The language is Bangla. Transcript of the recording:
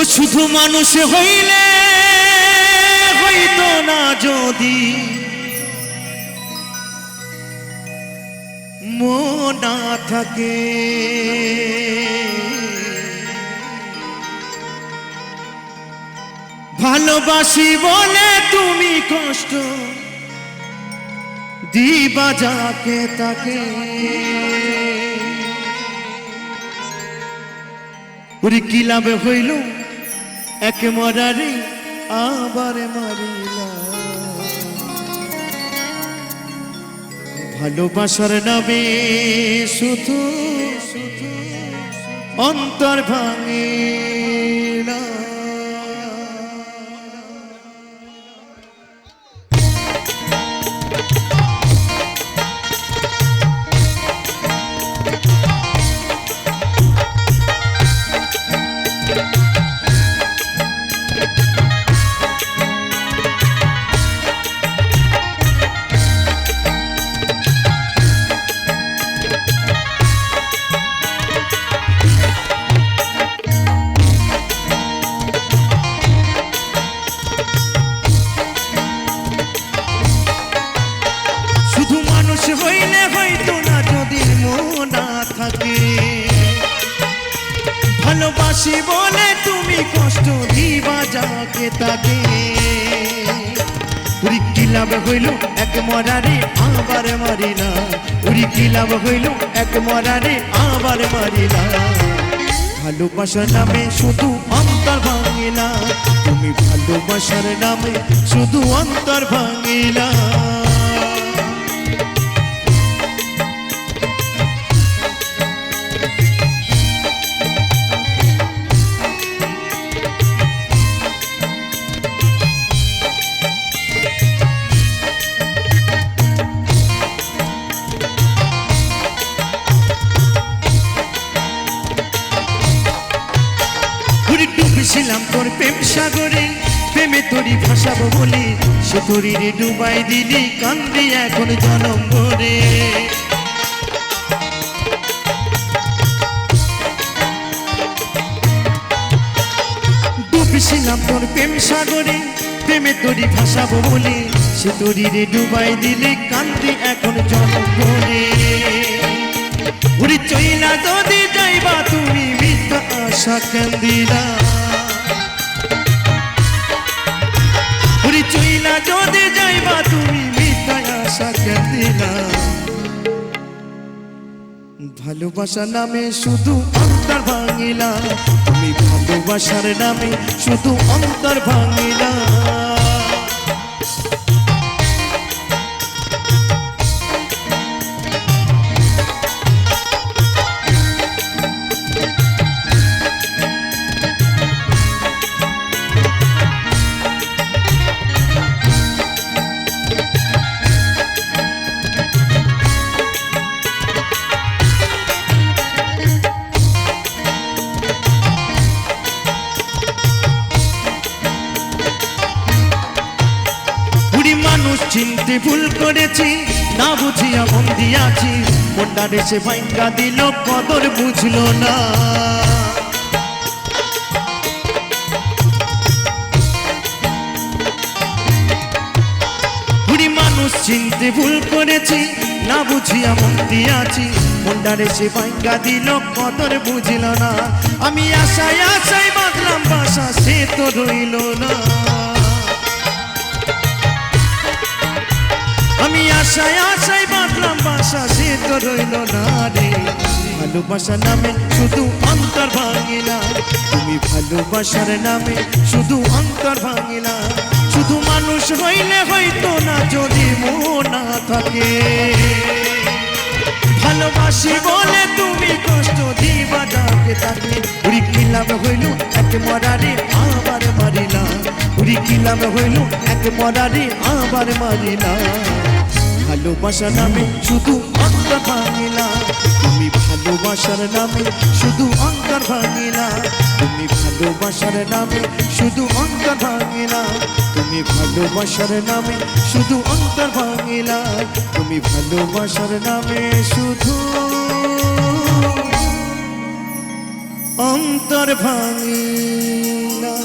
ও শুধু মানুষ হইলে হইতো না যদি। না থাকে। ভালোবাসি বলে তুমি কষ্ট, দিবা যাকে তাকে। ওরে কি লাভ হইল? একে মরারি আবার মারিলা। ভালোবাসার নামে শুধু শুধু অন্তর ভাঙে ভালোবাসি বলে তুমি কষ্ট দিবা যাকে তাকে উরি কি লাভ হইল এক মরারে আবার মারিলা? উরি কি লাভ হইল এক মরারে আবার মারিলা? ভালোবাসার নামে শুধু অন্তর ভাঙিলা। তুমি ভালোবাসার নামে শুধু অন্তর ভাঙিলা। ডুবেছিলাম তোর প্রেম সাগরে, প্রেমে তোরি ভাসাবো বলে। সে তোরি রে ডুবাই দিলি, কান্দি এখন জনম ভরে ডুবেছিলাম তোর প্রেম সাগরে, প্রেমে তোরি ভাসাবো বলে। সে তোরি রে ডুবাই দিলি, কান্দি এখন জনম ভরে উড়ি চইলা যদি যাইবা তুমি মিথ্যা আশা কান্দিলা আশা কান্দিলা ভালোবাসা নামে শুধু অন্তর ভাঙিলা। তুমি ভালোবাসার নামে শুধু অন্তর ভাঙিলা। চিনতে ভুল করেছি, না বুঝিয়া বন্দি আছি মনটা দেশে ভাঙ্গা দিল, কদর বুঝলো না। মানুষ চিনতে ভুল করেছি, না বুঝিয়া বন্দি আছি মনটা সে ভাঙ্গা দিল, কদর বুঝল না। আমি আশায় আশায় বাঁধলাম বাসা, সে তো রইল না। আমি আশায় আশায় বাঁধলাম, বাসা সে তো রইল না রে। নামে শুধু অন্তর ভাঙিলা। তুমি ভালোবাসার নামে শুধু অন্তর ভাঙিলা। শুধু মানুষ হইলে হয়তো না, যদি না থাকে। ভালোবাসি বলে তুমি কষ্ট দিবা যাকে তাকে। উড়ি কিলাম হইল এক মরারে কিলাম হইল এক মরারে আবার মারিলা ভালোবাসা নামে শুধু অন্তর ভাঙিলা। তুমি ভালোবাসার নামে শুধু অন্তর ভাঙিলা। তুমি ভালোবাসার নামে শুধু অন্তর ভাঙিলা। তুমি ভালোবাসার নামে শুধু অন্তর ভাঙিলা। তুমি ভালোবাসার নামে শুধু অন্তর ভাঙিলা।